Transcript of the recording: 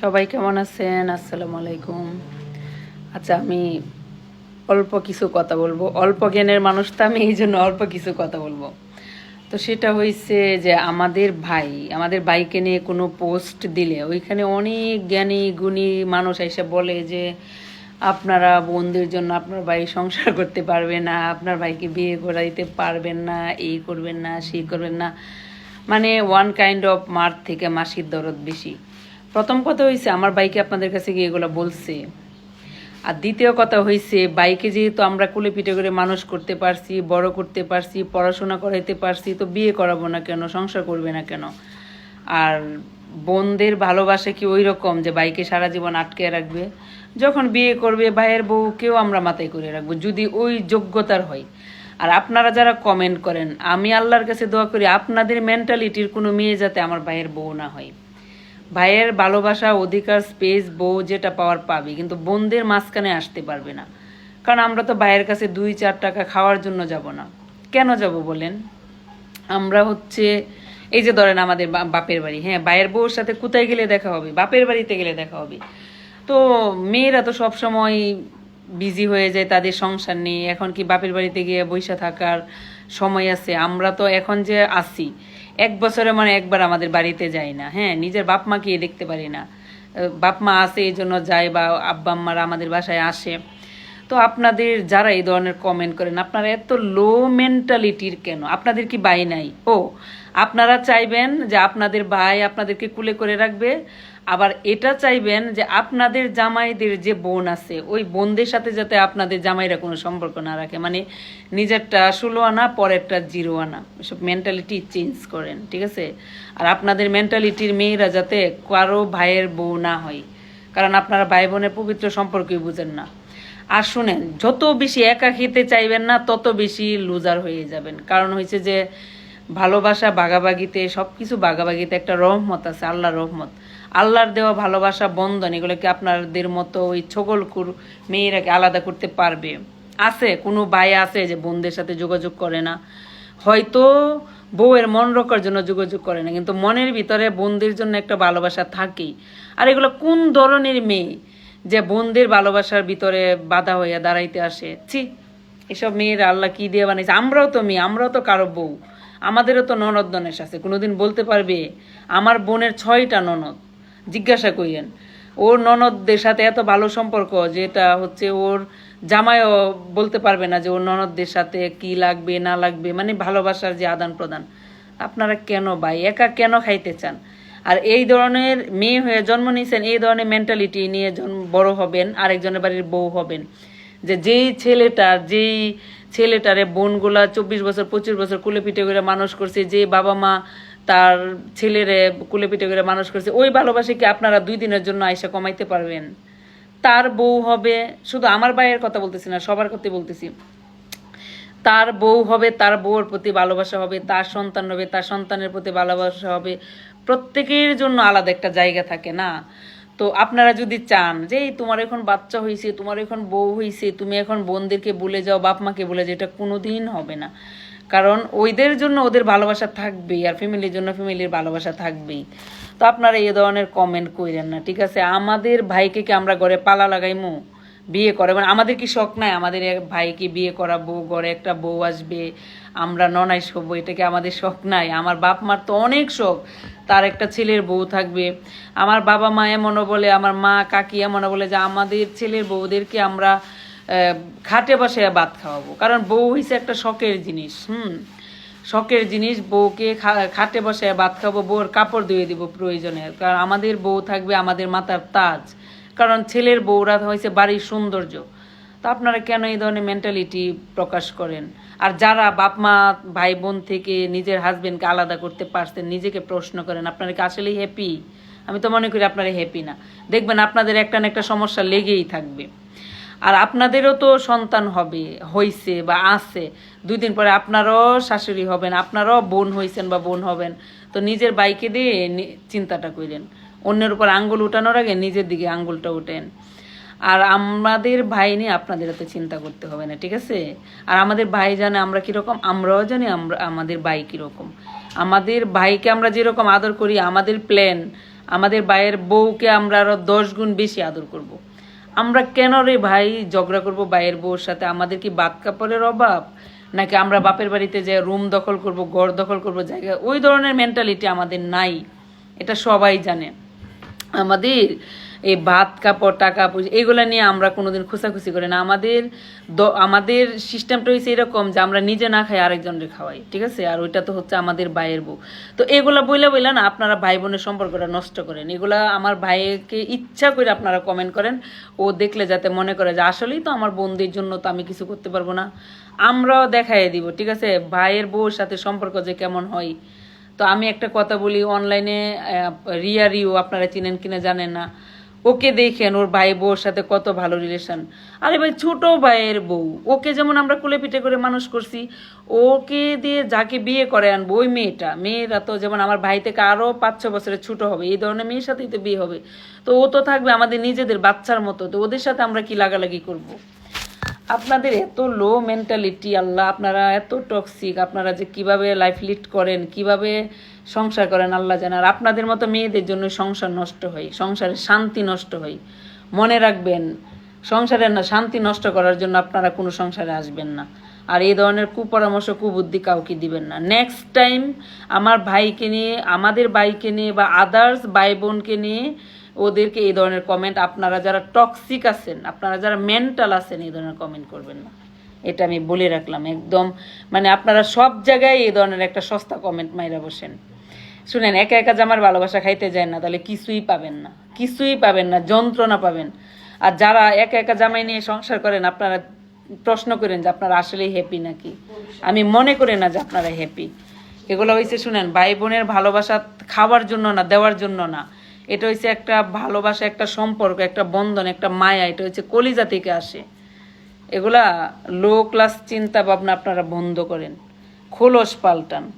সবাই কেমন আছেন? আসসালামু আলাইকুম। আচ্ছা আমি অল্প কিছু কথা বলব। অল্প জ্ঞানের মানুষ তো আমি, এই জন্য অল্প কিছু কথা বলব। তো সেটা হয়েছে যে, আমাদের ভাই, আমাদের ভাইকে নিয়ে কোনো পোস্ট দিলে, ওইখানে অনেক জ্ঞানী, গুণী মানুষ এসে বলে যে, আপনারা বোনদের জন্য আপনার ভাই সংসার করতে পারবে না, আপনার ভাইকে বিয়ে করাইতে পারবেন না, এই করবেন না, সেই করবেন না। মানে ওয়ান কাইন্ড অফ মার থেকে মাসির দরদ বেশি। প্রথম কথা হয়েছে আমার বাইকে আপনাদের কাছে গিয়ে এগুলো বলছে। আর দ্বিতীয় কথা হয়েছে বাইকে যেহেতু আমরা কুলে পিঠে করে মানুষ করতে পারছি, বড় করতে পারছি, পড়াশোনা করাইতে পারছি, তো বিয়ে করাবো না কেন, সংসার করবে না কেন? আর বোনদের ভালোবাসা কি ওই রকম যে বাইকে সারা জীবন আটকে রাখবে? যখন বিয়ে করবে, ভাইয়ের বউকেও আমরা মাথায় করে রাখব, যদি ওই যোগ্যতার হয়। আর আপনারা যারা কমেন্ট করেন, আমি আল্লাহর কাছে দোয়া করি, আপনাদের মেন্টালিটির কোনো মেয়ে যাতে আমার ভাইয়ের বউ না হয়। ভাইয়ের ভালোবাসা, অধিকার স্পেস বউ যেটা পাওয়ার পাবে, কিন্তু বোনদের মাঝখানে আসতে পারবে না। কারণ আমরা তো ভাইয়ের কাছে দুই চার টাকা খাওয়ার জন্য যাব না। কেন যাব বলেন? আমরা হচ্ছে, এই যে ধরেন আমাদের বাপের বাড়ি হ্যাঁ ভাইয়ের বউর সাথে কোথায় গেলে দেখা হবে? বাপের বাড়িতে গেলে দেখা হবে। তো মেয়েরা তো সব সময় বিজি হয়ে যায়, তাদের সংসার নিয়ে এখন কি বাপের বাড়িতে গিয়ে বৈশা থাকার সময় আছে? আমরা তো এখন যে আসি এক বছরে মানে একবার আমাদের বাড়িতে যাই না হ্যাঁ নিজের বাপ মাকে দেখতে পারি না। বাপ মা আসে এই জন্য যায় বা আব্বা আম্মারা আমাদের বাসায় আসে। তো আপনাদের যারা এই ধরনের কমেন্ট করেন, আপনারা এত লো মেন্টালিটির কেন? আপনাদের কি বাই নাই? ও, আপনারা চাইবেন যে আপনাদের ভাই আপনাদেরকে কুলে করে রাখবে আবার এটা চাইবেন যে আপনাদের জামাইদের যে বোন আছে, ওই বোনদের সাথে যাতে আপনাদের জামাইরা কোনো সম্পর্ক না রাখে। মানে নিজেরটা ষোলো আনা, পরেরটা জিরো আনা। এসব মেন্টালিটি চেঞ্জ করেন, ঠিক আছে? আর আপনাদের মেন্টালিটির মেয়েরা যাতে কারও ভাইয়ের বউ না হয়, কারণ আপনারা ভাই বোনের পবিত্র সম্পর্কই বুঝেন না। আর শুনেন, যত বেশি একা খেতে চাইবেন না, তত বেশি লুজার হয়ে যাবেন। কারণ হয়েছে যে ভালোবাসা, বাগাবাগিতে সব কিছু বাগাবাগিতে একটা রহমত আছে, আল্লাহর রহমত। আল্লাহর দেওয়া ভালোবাসা, বন্ধন এগুলোকে আপনাদের মতো ওই ছগলকুর মেয়েরাকে আলাদা করতে পারবে? আছে, কোনো ভাই আছে যে বোনদের সাথে যোগাযোগ করে না। হয়তো বউয়ের মন রক্ষার জন্য যোগাযোগ করে না, কিন্তু মনের ভিতরে বোনদের জন্য একটা ভালোবাসা থাকেই। আর এগুলো কোন ধরনের মেয়ে যে বোনদের ভালোবাসার ভিতরে বাধা হইয়া দাঁড়াইতে আসে? ছি, এসব মেয়েরা আল্লাহ কি দিয়ে বানাইছে আমরাও তো মেয়ে, আমরাও তো কারও বউ। আমাদেরও তো ননদ দনেশ আছে, কোনোদিন বলতে পারবে, আমার বোনের ছয়টা ননদ। জিজ্ঞাসা করিয়েন। ওর ননদদের সাথে এত ভালো সম্পর্ক যেটা হচ্ছে ওর জামাইও বলতে পারবে না যে ওর ননদদের সাথে কি লাগবে, না লাগবে মানে ভালোবাসার যে আদান প্রদান। আপনারা কেন ভাই? একা কেন খাইতে চান? আর এই ধরনের মেয়ে হয়ে জন্ম নিয়েছেন, এই ধরনের মেন্টালিটি নিয়ে বড় হবেন, আরেকজনের বাড়ির বউ হবেন। যে যেই ছেলেটার যেই ছেলেটারে বোনগুলা চব্বিশ বছর, পঁচিশ বছর কুলে পিঠে করে মানুষ করছে, যে বাবা মা তার ছেলেরে কুলে পিঠে করে মানুষ করছে। ওই ভালোবাসে কি আপনারা দুই দিনের জন্য আয়সা কমাইতে পারবেন? তার বউ হবে, শুধু আমার ভাইয়ের কথা বলতেছি না, সবার কথা বলতেছি। তার বউ হবে, তার বউর প্রতি ভালোবাসা হবে, তার সন্তান হবে, তার সন্তানের প্রতি ভালোবাসা হবে। প্রত্যেকের জন্য আলাদা একটা জায়গা থাকে না? তো আপনারা যদি চান যে তোমার এখন বাচ্চা হয়েছে তোমার এখন বউ হয়েছে তুমি এখন বোনদেরকে বলে যাও, বাপ মাকে বলে যাও, এটা কোনোদিন হবে না। কারণ ওইদের জন্য ওদের ভালোবাসা থাকবেই আর ফ্যামিলির জন্য ফ্যামিলির ভালোবাসা থাকবেই। তো আপনারা এই ধরনের কমেন্ট কইরেন না, ঠিক আছে? আমাদের ভাইকে কি আমরা ঘরে পালা লাগাইমু? বিয়ে করে মানে আমাদের কি শখ নাই? আমাদের ভাইকে বিয়ে করাবো, ঘরে একটা বউ আসবে, আমরা ননাইশ হব, এটা কি আমাদের শখ নাই? আমার বাপ মার তো অনেক শখ। তার একটা ছেলের বউ থাকবে। আমার বাবা মা এমনও বলে, আমার মা কাকি এমনও বলে যে আমাদের ছেলের বউদেরকে আমরা খাটে বসে ভাত খাওয়াবো। কারণ বউ হইছে একটা শখের জিনিস, হুম? শখের জিনিস, বউকে খাটে বসে ভাত খাব বউর কাপড় ধুয়ে দিব প্রয়োজনে কারণ আমাদের বউ থাকবে আমাদের মাথার তাজ। কারণ ছেলের বউরা হয়েছে বাড়ির সৌন্দর্য। তো আপনারা কেন এই ধরনের মেন্টালিটি প্রকাশ করেন? আর যারা বাপ মা, ভাই বোন থেকে নিজের হাজবেন্ডকে আলাদা করতে পারছেন, নিজেকে প্রশ্ন করেন, আপনারা কি আসলেই হ্যাপি আমি তো মনে করি আপনারা হ্যাপি না। দেখবেন আপনাদের একটা না একটা সমস্যা লেগেই থাকবে। আর আপনাদেরও তো সন্তান হবে, হইছে বা আছে। দুই দিন পরে আপনারও শাশুড়ি হবেন, আপনারও বোন হইছেন বা বোন হবেন। তো নিজের বাইকে দিয়ে চিন্তাটা করেন অন্যের উপর আঙ্গুল উঠানোর আগে নিজের দিকে আঙ্গুলটা উঠেন। আর আমাদের ভাই নিয়ে আপনাদের এত চিন্তা করতে হবে না, ঠিক আছে? আর আমাদের ভাই জানে আমরা কীরকম, আমরাও জানি আমরা, আমাদের ভাই কীরকম। আমাদের ভাইকে আমরা যেরকম আদর করি, আমাদের প্ল্যান আমাদের ভাইয়ের বউকে আমরা আরও দশ গুণ বেশি আদর করব। আমরা কেন রে ভাই ঝগড়া করব ভাইয়ের বউর সাথে? আমাদের কি বাদ কাপড়ের অভাব? নাকি আমরা বাপের বাড়িতে যে রুম দখল করব, ঘর দখল করব, জায়গা, ওই ধরনের মেন্টালিটি আমাদের নাই। এটা সবাই জানে। আমাদের এই ভাত, কাপড়, টাকা পয়সা, এগুলো নিয়ে আমরা কোনোদিন খোঁচাখুচি করি না। আমাদের আমাদের সিস্টেমটা হয়েছে এরকম যে আমরা নিজে না খাই আরেকজনকে খাওয়াই, ঠিক আছে? আর ওইটা তো হচ্ছে আমাদের ভাইয়ের বউ। তো এগুলা বইলে বইলে না আপনারা ভাই বোনের সম্পর্কটা নষ্ট করেন। এগুলা আমার ভাইকে ইচ্ছা করে আপনারা কমেন্ট করেন। ও দেখলে যাতে মনে করে যে আসলেই তো আমার বোনদের জন্য তো আমি কিছু করতে পারব না। আমরাও দেখাই দিব, ঠিক আছে? ভাইয়ের বউর সাথে সম্পর্ক যে কেমন হয়। তো আমি একটা কথা বলি অনলাইনে রিয়া রিও আপনারা চিনেন কিনা জানেন না। ওকে দেখেন, ওর ভাই বউর সাথে কত ভালো রিলেশন আরে ভাই, ছোট ভাইয়ের বউ। ওকে যেমন আমরা কোলে পিঠে করে মানুষ করছি, ওকে দিয়ে যাকে বিয়ে করে আনব, ওই মেয়েটা। মেয়েরা তো যেমন আমার ভাই থেকে আরও পাঁচ ছ বছরের ছোট হবে, এই ধরনের মেয়ের সাথেই তো বিয়ে হবে। তো ও তো থাকবে আমাদের নিজেদের বাচ্চার মতো, তো ওদের সাথে আমরা কি লাগালাগি করব? আপনাদের এত লো মেন্টালিটি আল্লাহ, আপনারা এত টক্সিক আপনারা যে কীভাবে লাইফ লিড করেন, কীভাবে সংসার করেন, আল্লাহ জানে। আর আপনাদের মতো মেয়েদের জন্য সংসার নষ্ট হয়, সংসারে শান্তি নষ্ট হয়। মনে রাখবেন সংসারের না শান্তি নষ্ট করার জন্য আপনারা কোনো সংসারে আসবেন না। আর এই ধরনের কুপরামর্শ, কুবুদ্ধি কাউকে দিবেন না। নেক্সট টাইম আমার ভাইকে নিয়ে, আমাদের ভাইকে নিয়ে বা আদার্স ভাই বোনকে নিয়ে ওদেরকে এই ধরনের কমেন্ট আপনারা যারা টক্সিক আছেন, আপনারা যারা মেন্টাল আছেন, এই ধরনের কমেন্ট করবেন না। এটা আমি বলে রাখলাম, একদম মানে আপনারা সব জায়গায় এই ধরনের একটা সস্তা কমেন্ট মাইরা বসেন। শুনেন, একা একা জামার ভালোবাসা খাইতে যায় না, তাহলে কিছুই পাবেন না, কিছুই পাবেন না, যন্ত্রণা পাবেন। আর যারা একা একা জামাই নিয়ে সংসার করেন, আপনারা প্রশ্ন করেন যে আপনারা আসলেই হ্যাপি নাকি? আমি মনে করি না যে আপনারা হ্যাপি এগুলো হয়েছে শুনেন, ভাই বোনের ভালোবাসা খাওয়ার জন্য না, দেওয়ার জন্য না। এটা হচ্ছে একটা ভালোবাসা, একটা সম্পর্ক, একটা বন্ধন, একটা মায়া, এটা হচ্ছে কলিজা থেকে আসে। এগুলা লো ক্লাস চিন্তা ভাবনা আপনারা বন্ধ করেন। খোলস পাল্টান।